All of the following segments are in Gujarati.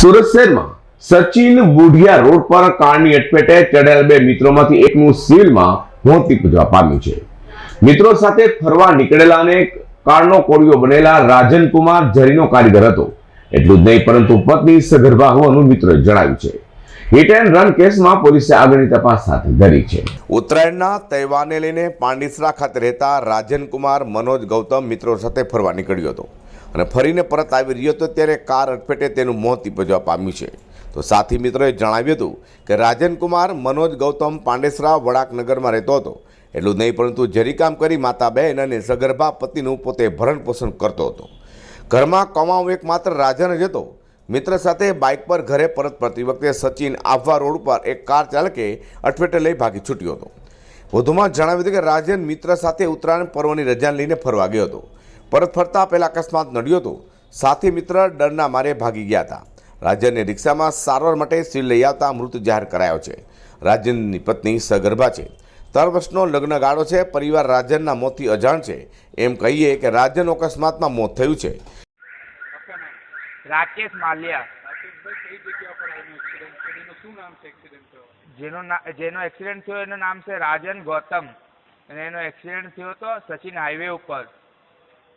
સુરત શહેરમાં સચિન બુઢિયા રોડ પર કારની અટપેટે ચડેલ બે મિત્રોમાંથી એકનું સિવિલમાં મોત નીપજવા પામ્યું છે. મિત્રો સાથે ફરવા નીકળેલા અને કારનો કોળિયો બનેલા રાજનકુમાર ઝરીનો કારીગર હતો. એટલું જ નહીં, પરંતુ પત્ની સગર્ભા હોવાનું મિત્રોએ જણાવ્યું છે. હિટ એન્ડ રન કેસમાં પોલીસે આગળની તપાસ હાથ ધરી છે. ઉત્તરાયણના તહેવારને લઈને પાંડિસરા ખાતે રહેતા રાજનકુમાર મનોજ ગૌતમ મિત્રો સાથે ફરવા નીકળ્યો હતો. અને ફરીને પરત આવી રહ્યો હતો ત્યારે કાર અટપેટે તેનું મોત નીપજવા પામ્યું છે. તો સાથી મિત્રોએ જણાવ્યું હતું કે રાજનકુમાર મનોજ ગૌતમ પાંડેસરા વડાકનગરમાં રહેતો હતો. એટલું નહીં, પરંતુ જરીકામ કરી માતા બહેન અને સગર્ભા પતિનું પોતે ભરણ પોષણ કરતો હતો. ઘરમાં કમાવું એકમાત્ર રાજન જ હતો. મિત્ર સાથે બાઇક પર ઘરે પરત ફરતી વખતે સચિન આફવા રોડ પર એક કાર ચાલકે અઠવેટે લઈ ભાગી છૂટ્યો હતો. વધુમાં જણાવ્યું હતું કે રાજન મિત્ર સાથે ઉત્તરાયણ પર્વની રજા લઈને ફરવા ગયો હતો. પરત ફરતા પહેલા અકસ્માત નડ્યો હતો. સાથી મિત્ર ડરના મારે ભાગી ગયા હતા. રાજનને રિક્ષામાં સારવાર માટે સિવિલ લઈ આવતા મૃત જાહેર કરાયો છે. રાજનની પત્ની સગર્ભા છે. ત્રણ વર્ષનો લગ્નગાળો છે. પરિવાર રાજનના મોતથી અજાણ છે. એમ કહીએ કે રાજન અકસ્માતમાં મોત થયું છે. રાકેશ માલિયા. જેનો જેનો એક્સિડન્ટ થયો એનું નામ છે રાજન ગૌતમ. અને એનો એક્સિડન્ટ થયો હતો સચિન હાઈવે ઉપર.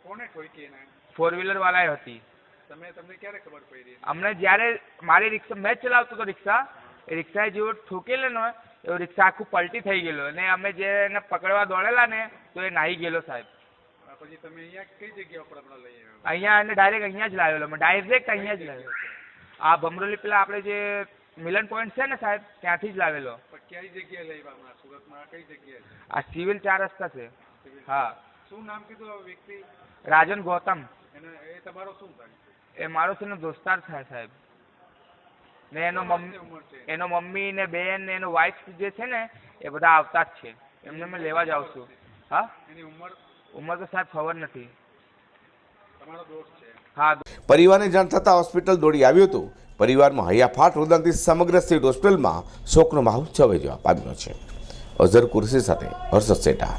કોને ઠોકી એને ફોર વ્હીલર વાળાએ હતી. તમે તમને ક્યારે ખબર પડી અમને જ્યારે મારી રિક્ષા મેં ચલાવતો હતો રિક્ષા એ રિક્ષાએ જેવો ઠોકેલો ને એવો રિક્ષા આખું પલટી થઈ ગયેલો. અને અમે જે એને પકડવા દોડેલા ને તો એ નાહી ગયેલો સાહેબ. પછી તમે અહીંયા કઈ જગ્યા ઉપર હમણાં લઈ આવ્યો? અહીંયા એને ડાયરેક્ટ અહીંયા જ લાવેલો. મેં ડાયરેક્ટ અહીંયા જ લાવેલો. આ ભમરોલી પેલા આપણે જે મિલન પોઈન્ટ છે ને સાહેબ ત્યાંથી જ લાવેલો. કઈ જગ્યાએ લઈ આવ્યા સુરતમાં કઈ જગ્યાએ આ સિવિલ ચાર રસ્તા છે. હા. શું નામ કીધું વ્યક્તિ? રાજન ગૌતમ. એ તમારો શું એ મારો છે ને દોસ્તાર થાય સાહેબ. ને એનો મમ્મી એનો મમ્મી ને બેન ને એનો વાઈફ જે છે ને એ બધા આવતા જ છે. એમને મેં લેવા જ આવશું. હા? એની ઉંમર? ઉંમર તો સાહેબ ખબર નથી. તમારો હા પરિવારને જાણ થતાં હોસ્પિટલ દોડી આવ્યું હતું. પરિવારમાં હૈયાફાટ રોદનથી સમગ્ર સ્ટેટ હોસ્પિટલમાં શોકનો માહોલ છવાઈ જવા પામ્યો છે. અઝર કુરશી સાથે હર્ષદ સેઠા.